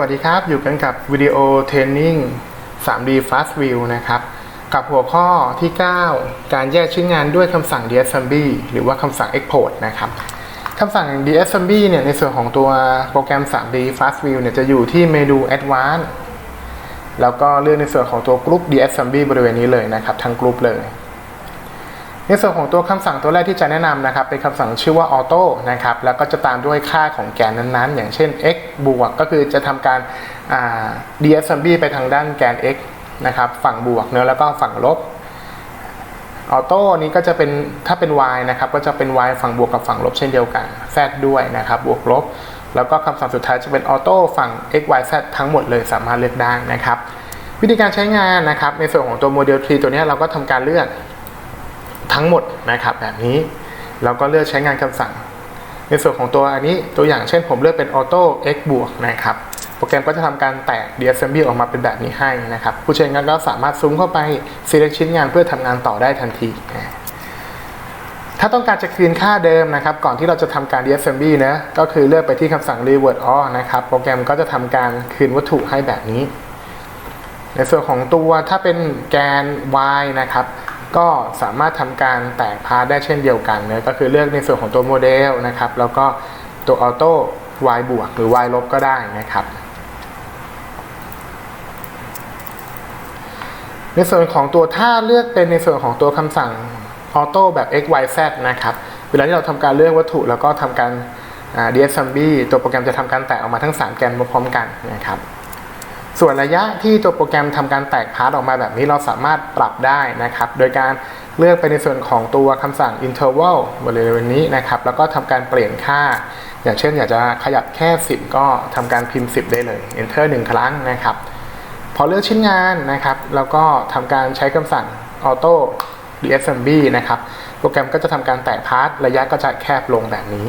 วัสดีครับ อยู่กันกับวิดีโอเทรนนิ่ง 3D Fast View นะครับ กับหัวข้อที่ 9 การแยกชิ้นงานด้วยคำสั่ง DSMB หรือว่าคำสั่ง Export นะครับคำสั่ง DSMB เนี่ยในส่วนของตัวโปรแกรม 3D Fast View เนี่ยจะอยู่ที่เมนู Advanced แล้วก็เลือกในส่วนของตัวกรุ๊ป DSMB บริเวณนี้เลยนะครับ ทั้งกรุ๊ปเลย ในส่วนของตัวคำสั่งตัวแรกที่จะแนะนำนะครับเป็นคำสั่งชื่อว่า auto นะครับแล้วก็จะตามด้วยค่าของแกนนั้นๆ อย่างเช่น x บวกก็คือจะทำการา deassembly ไปทางด้านแกน x นะครับฝั่งบวกเนื้อแล้วก็ฝั่งลบออโต้นี้ก็จะเป็นถ้าเป็น y นะครับก็จะเป็น y ฝั่งบวกกับฝั่งลบเช่นเดียวกัน z ด้วยนะครับบวกลบ แล้วก็คำสั่งสุดท้ายจะเป็นออโต้ฝั่ง x y z ทั้งหมดเลยสามารถเลือกได้นะครับ วิธีการใช้งานนะครับในส่วนของตัวโมเดล 3 ตัวนี้เราก็ทำการเลือก ทั้งหมดนะครับแบบนี้เราก็เลือกใช้งานคำสั่ง ในส่วนของตัวอันนี้ตัวอย่างเช่นผมเลือกเป็น auto x บวกนะครับโปรแกรมก็จะทำการแตก deassembly ออกมาเป็นแบบนี้ให้นะครับ ผู้ใช้งานก็สามารถซูมเข้าไป select ชิ้นงานเพื่อทำงานต่อได้ทันที ถ้าต้องการจะคืนค่าเดิมนะครับ ก่อนที่เราจะทำการ deassembly นะก็คือเลือกไปที่คำสั่ง revert all นะครับ โปรแกรมก็จะทำการคืนวัตถุให้แบบนี้ ในส่วนของตัวถ้าเป็นแกน y นะครับ ก็สามารถทำการแตกพาร์ทได้เช่นเดียวกันเนะก็คือเลือกในส่วนของตัวโมเดลนะครับ แล้วก็ตัวออโต้ y บวกหรือ y ลบก็ได้นะครับ ในส่วนของตัวถ้าเลือกเป็นในส่วนของตัวคำสั่งออโต้แบบ x y z นะครับ เวลาที่เราทำการเลือกวัตถุแล้วก็ทำการ d s m b ตัวโปรแกรมจะทำการแตกออกมาทั้ง 3 แกนพร้อมกันนะครับ ส่วนระยะที่ตัวโปรแกรมทำการแตกพาร์ทออกมาแบบนี้เราสามารถปรับได้นะครับ โดยการเลือกไปในส่วนของตัวคำสั่ง interval บริเวณนี้นะครับ แล้วก็ทำการเปลี่ยนค่า อย่างเช่นอยากจะขยับแค่ 10 ก็ทำการพิมพ์ 10 ได้เลย enter 1 ครั้งนะครับ พอเลือกชิ้นงานนะครับ แล้วก็ทำการใช้คำสั่ง auto deassembly นะครับ โปรแกรมก็จะทำการแตกพาร์ทระยะก็จะแคบลงแบบนี้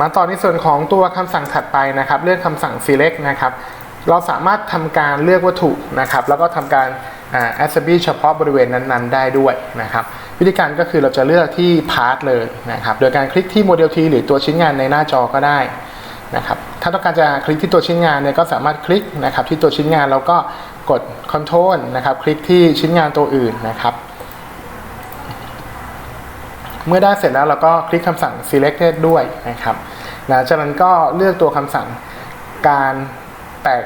มาต่อในส่วนของตัวคำสั่งถัดไปนะครับ เลือกคำสั่ง select นะครับ เราสามารถทำการเลือกวัตถุนะครับ แล้วก็ทำการ assembly เฉพาะบริเวณนั้นๆ ได้ด้วยนะครับ วิธีการก็คือเราจะเลือกที่ part เลยนะครับ โดยการคลิกที่โมเดล T หรือตัวชิ้นงานในหน้าจอก็ได้นะครับ ถ้าต้องการจะคลิกที่ตัวชิ้นงานเนี่ยก็สามารถคลิกนะครับที่ตัวชิ้นงานแล้วก็กด control นะครับ คลิกที่ชิ้นงานตัวอื่นนะครับ เมื่อได้เสร็จแล้วเราก็คลิกคำสั่ง selected ด้วยนะครับหลังจากนั้นก็เลือกตัวคำสั่งการแตก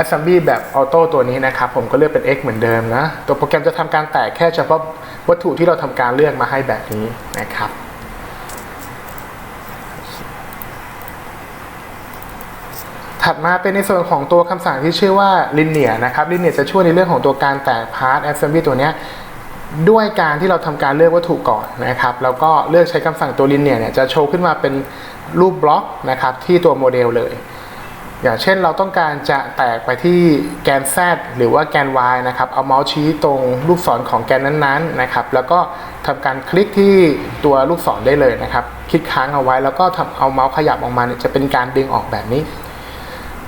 assembly แบบออโต้ตัวนี้นะครับ ผมก็เลือกเป็น x เหมือนเดิมนะ ตัวโปรแกรมจะทำการแตกแค่เฉพาะวัตถุที่เราทำการเลือกมาให้แบบนี้นะครับถัดมาเป็นในส่วนของตัวคำสั่งที่ชื่อว่า linear นะครับ linear จะช่วยในเรื่องของตัวการแตก part assembly ตัวนี้ ด้วยการที่เราทำการเลือกวัตถุก่อนนะครับ แล้วก็เลือกใช้คำสั่งตัว linear เนี่ยจะโชว์ขึ้นมาเป็นรูปบล็อกนะครับที่ตัวโมเดลเลย อย่างเช่นเราต้องการจะแตกไปที่แกน Z หรือว่าแกน Y นะครับ เอาเมาส์ชี้ตรงลูกศรของแกนนั้นๆนะครับ แล้วก็ทำการคลิกที่ตัวลูกศรได้เลยนะครับ คลิกค้างเอาไว้แล้วก็ทำเอาเมาส์ขยับออกมาเนี่ยจะเป็นการดึงออกแบบนี้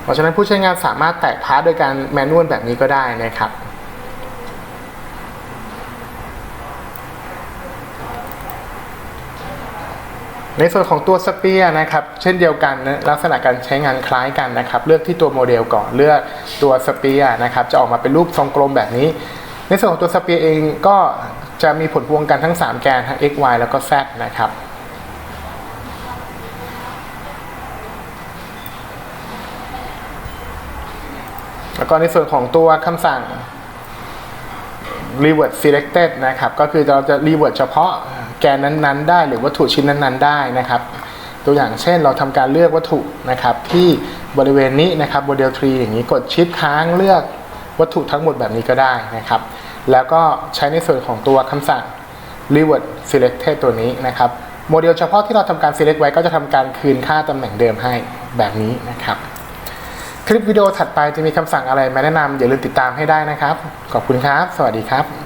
เพราะฉะนั้นผู้ใช้งานสามารถแตกพาร์ทโดยการแมนนวลแบบนี้ก็ได้นะครับ ในส่วนของตัวสเปียนะครับเช่นเดียวกันลักษณะการใช้งานคล้ายกันนะครับเลือกที่ตัวโมเดลก่อนเลือกตัวสเปียนะครับจะออกมาเป็นรูปทรงกลมแบบนี้ ในส่วนของตัวสเปียเองก็จะมีผลพวงกันทั้ง 3 แกนทั้ง x y แล้วก็ z นะครับแล้วก็ในส่วนของตัวคำสั่ง revert selected นะครับ ก็คือเราจะ revert เฉพาะ แกนนั้นๆ ได้หรือวัตถุชิ้นนั้นๆ ได้นะครับ ตัวอย่างเช่นเราทำการเลือกวัตถุนะครับ ที่บริเวณนี้นะครับโมเดล3อย่างนี้กดชิปค้างเลือกวัตถุทั้งหมดแบบนี้ก็ได้นะครับ แล้วก็ใช้ในส่วนของตัวคำสั่ง revert selected ตัวนี้นะครับโมเดลเฉพาะที่เราทำการ select ไว้ก็จะทำการคืนค่าตำแหน่งเดิมให้แบบนี้นะครับ คลิปวิดีโอถัดไปจะมีคำสั่งอะไรมาแนะนำอย่าลืมติดตามให้ได้นะครับ ขอบคุณครับ สวัสดีครับ